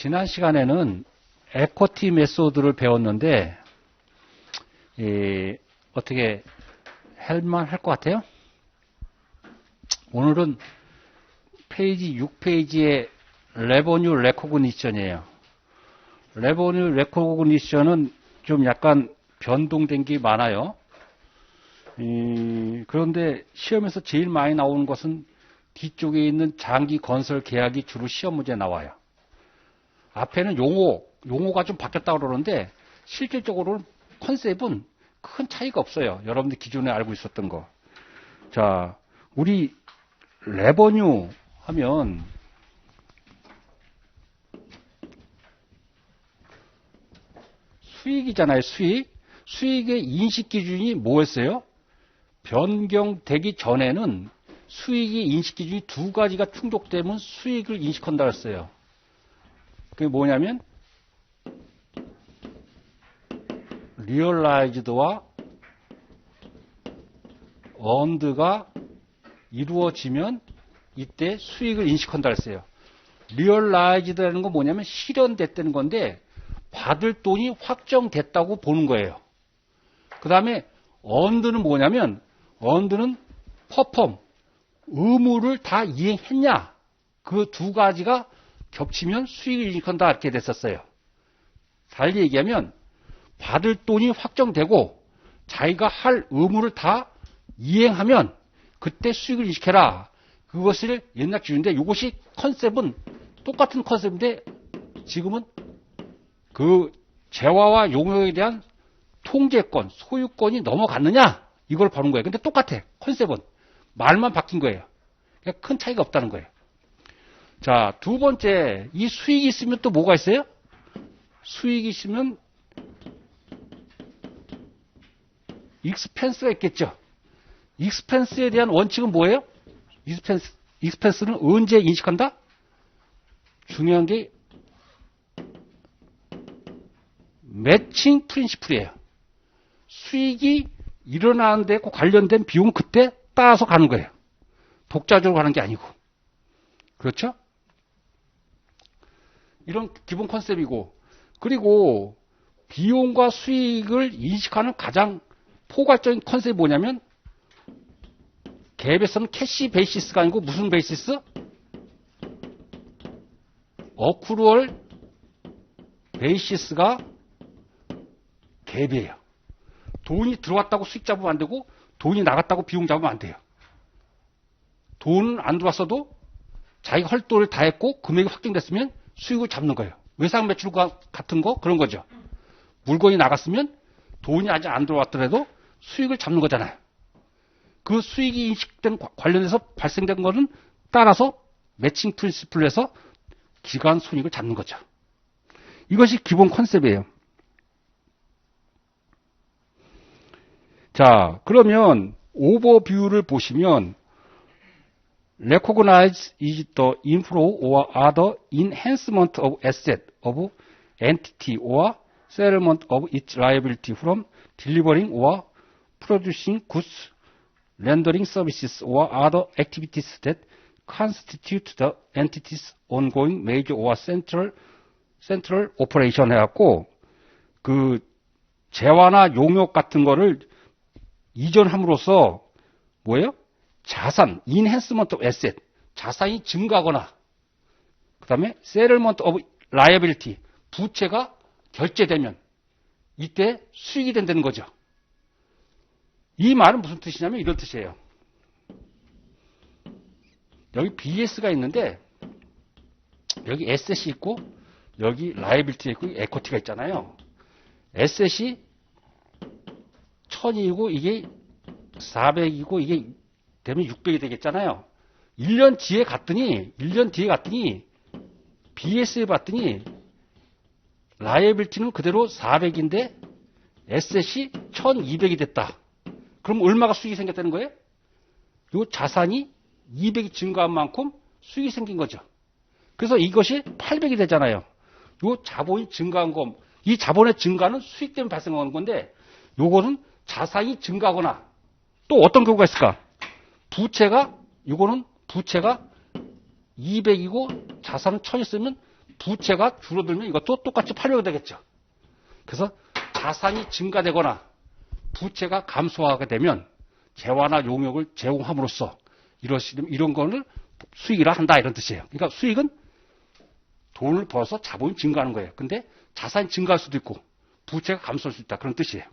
지난 시간에는 에코티 메소드를 배웠는데 이, 어떻게 할만 할 것 같아요? 오늘은 페이지 6페이지의 레버뉴 레코그니션이에요. 레버뉴 레코그니션은 좀 약간 변동된 게 많아요. 이, 그런데 시험에서 제일 많이 나오는 것은 뒤쪽에 있는 장기 건설 계약이 주로 시험 문제 나와요. 앞에는 용어, 용어가 좀 바뀌었다고 그러는데 실질적으로는 컨셉은 큰 차이가 없어요. 여러분들 기존에 알고 있었던 거. 자, 우리 레버뉴 하면 수익이잖아요, 수익. 수익의 인식 기준이 뭐였어요? 변경되기 전에는 수익이 인식 기준이 두 가지가 충족되면 수익을 인식한다 했어요. 그게 뭐냐면 리얼라이즈드와 언드가 이루어지면 이때 수익을 인식한다 했어요. 리얼라이즈드라는 건 뭐냐면 실현됐다는 건데 받을 돈이 확정됐다고 보는 거예요. 그 다음에 언드는 뭐냐면 언드는 퍼폼 의무를 다 이행했냐 그 두 가지가 겹치면 수익을 인식한다 이렇게 됐었어요. 달리 얘기하면 받을 돈이 확정되고 자기가 할 의무를 다 이행하면 그때 수익을 인식해라. 그것을 옛날 기준인데 이것이 컨셉은 똑같은 컨셉인데 지금은 그 재화와 용역에 대한 통제권, 소유권이 넘어갔느냐? 이걸 보는 거예요. 근데 똑같아. 컨셉은. 말만 바뀐 거예요. 그러니까 큰 차이가 없다는 거예요. 자, 두 번째, 이 수익이 있으면 또 뭐가 있어요? 수익이 있으면 익스펜스가 있겠죠. 익스펜스에 대한 원칙은 뭐예요? 익스펜스, 익스펜스는 언제 인식한다? 중요한 게 매칭 프린시플이에요. 수익이 일어나는 데 관련된 비용 그때 따라서 가는 거예요. 독자적으로 가는 게 아니고. 그렇죠? 이런 기본 컨셉이고 그리고 비용과 수익을 인식하는 가장 포괄적인 컨셉이 뭐냐면 갭에서는 캐시 베이시스가 아니고 무슨 베이시스? 어쿠루얼 베이시스가 갭이에요. 돈이 들어왔다고 수익 잡으면 안 되고 돈이 나갔다고 비용 잡으면 안 돼요. 돈은 안 들어왔어도 자기가 할 돈을 다 했고 금액이 확정됐으면 수익을 잡는 거예요. 외상 매출과 같은 거 그런 거죠. 물건이 나갔으면 돈이 아직 안 들어왔더라도 수익을 잡는 거잖아요. 그 수익이 인식된 관련해서 발생된 거는 따라서 매칭 프린시플로 해서 기간 손익을 잡는 거죠. 이것이 기본 컨셉이에요. 자, 그러면 오버뷰를 보시면 recognize is the inflow or other enhancement of asset of entity or settlement of its liability from delivering or producing goods, rendering services or other activities that constitute the entity's ongoing major or central central operation 해갖고 그 재화나 용역 같은 거를 이전함으로써 뭐예요? 자산, of asset, 자산이 증가하거나 그 다음에 settlement of liability, 부채가 결제되면 이때 수익이 된다는 거죠. 이 말은 무슨 뜻이냐면 이런 뜻이에요. 여기 BS가 있는데 여기 에셋이 있고 여기 라이빌티가 있고 에코티가 있잖아요. 에셋이 1000이고 이게 400이고 이게 되면 600이 되겠잖아요. 1년 뒤에 갔더니 1년 뒤에 갔더니 BS에 봤더니 라이빌티는 그대로 400인데 에셋이 1200이 됐다. 그럼 얼마가 수익이 생겼다는 거예요? 요 자산이 200이 증가한 만큼 수익이 생긴 거죠. 그래서 이것이 800이 되잖아요. 요 자본이 증가한 거, 이 자본의 증가는 수익 때문에 발생하는 건데, 요거는 자산이 증가하거나 또 어떤 경우가 있을까? 부채가, 요거는 부채가 200이고 자산은 1000 있으면 부채가 줄어들면 이것도 똑같이 팔려야 되겠죠. 그래서 자산이 증가되거나 부채가 감소하게 되면 재화나 용역을 제공함으로써 이런 거를 수익이라 한다 이런 뜻이에요. 그러니까 수익은 돈을 벌어서 자본이 증가하는 거예요. 근데 자산이 증가할 수도 있고 부채가 감소할 수 있다 그런 뜻이에요.